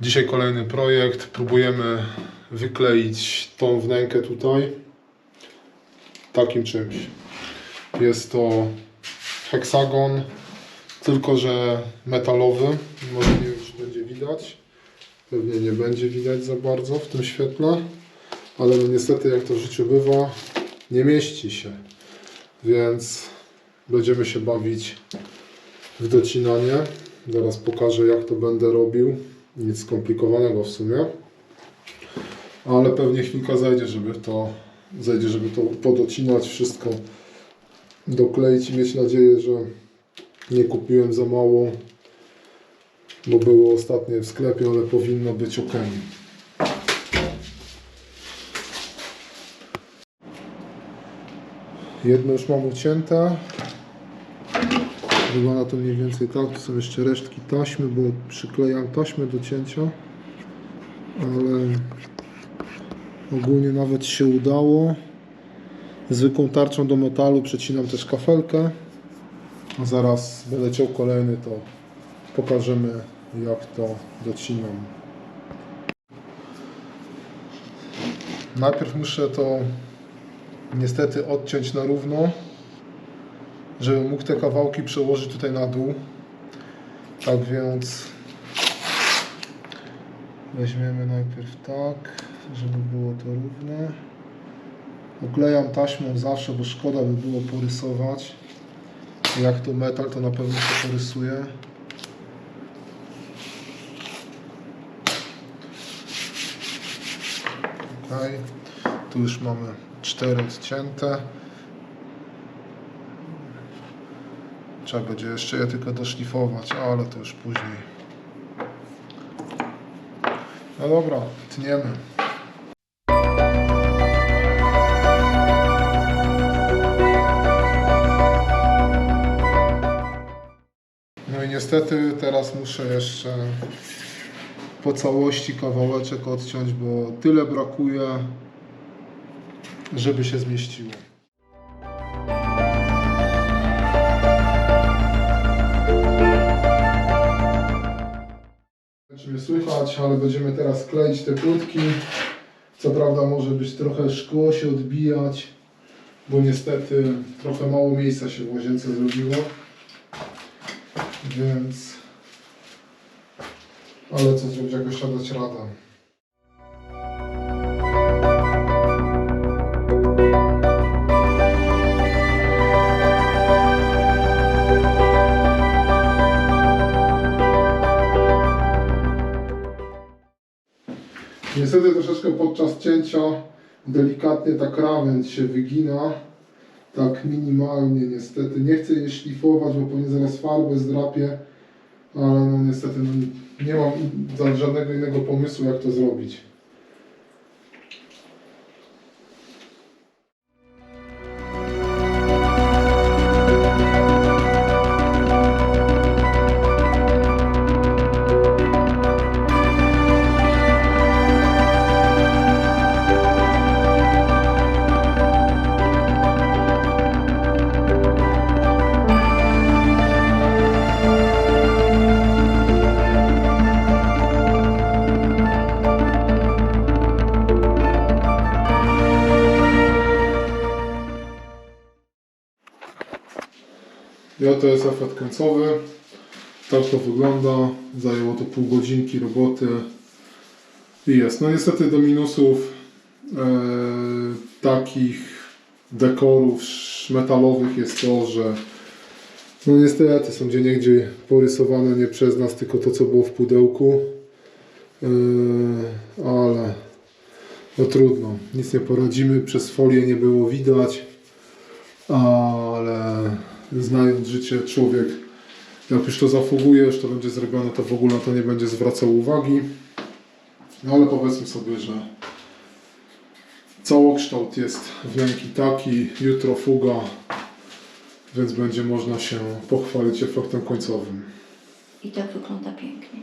Dzisiaj kolejny projekt. Próbujemy wykleić tą wnękę tutaj takim czymś. Jest to heksagon, tylko że metalowy. Może nie wiem, czy będzie widać. Pewnie nie będzie widać za bardzo w tym świetle, ale no niestety, jak to w życiu bywa, nie mieści się. Więc będziemy się bawić w docinanie. Zaraz pokażę, jak to będę robił. Nic skomplikowanego w sumie. Ale pewnie chwilka zajdzie, żeby to zajdzie, żeby to podocinać, wszystko dokleić i mieć nadzieję, że nie kupiłem za mało, bo było ostatnie w sklepie, ale powinno być ok. Jedno już mam ucięte. Wygląda to mniej więcej tak. Tu są jeszcze resztki taśmy, bo przyklejam taśmę do cięcia. Ale ogólnie nawet się udało. Zwykłą tarczą do metalu przecinam też kafelkę. A Zaraz ciął kolejny, to pokażemy jak to docinam. Najpierw muszę to niestety odciąć na równo, żebym mógł te kawałki przełożyć tutaj na dół. Tak więc weźmiemy najpierw tak, żeby było to równe. Oklejam taśmą zawsze, bo szkoda by było porysować. Jak to metal, to na pewno się porysuje. Okej. Tu już mamy cztery odcięte. Trzeba będzie jeszcze je tylko doszlifować, ale to już później. No dobra, tniemy. No i niestety teraz muszę jeszcze po całości kawałeczek odciąć, bo tyle brakuje, żeby się zmieściło. Słychać, ale będziemy teraz kleić te płytki. Co prawda może być trochę szkło się odbijać, bo niestety trochę mało miejsca się w łazience zrobiło. Więc... Ale co zrobić, jakoś trzeba dać radę. Niestety troszeczkę podczas cięcia delikatnie ta krawędź się wygina. Tak minimalnie niestety. Nie chcę jej szlifować, bo pewnie zaraz farbę zdrapię. Ale no niestety no, nie mam żadnego innego pomysłu jak to zrobić. I oto jest efekt końcowy. Tak to wygląda. Zajęło to pół godzinki roboty. I jest. No niestety do minusów e, takich dekorów metalowych jest to, że no niestety są gdzie niegdzie porysowane nie przez nas, tylko to co było w pudełku. E, ale no trudno, nic nie poradzimy, przez folię nie było widać, ale znając życie człowiek, jak już to zafuguje, już to będzie zrobione, to w ogóle to nie będzie zwracał uwagi. No ale powiedzmy sobie, że całokształt jest wnęki taki, jutro fuga, więc będzie można się pochwalić efektem końcowym. I tak wygląda pięknie.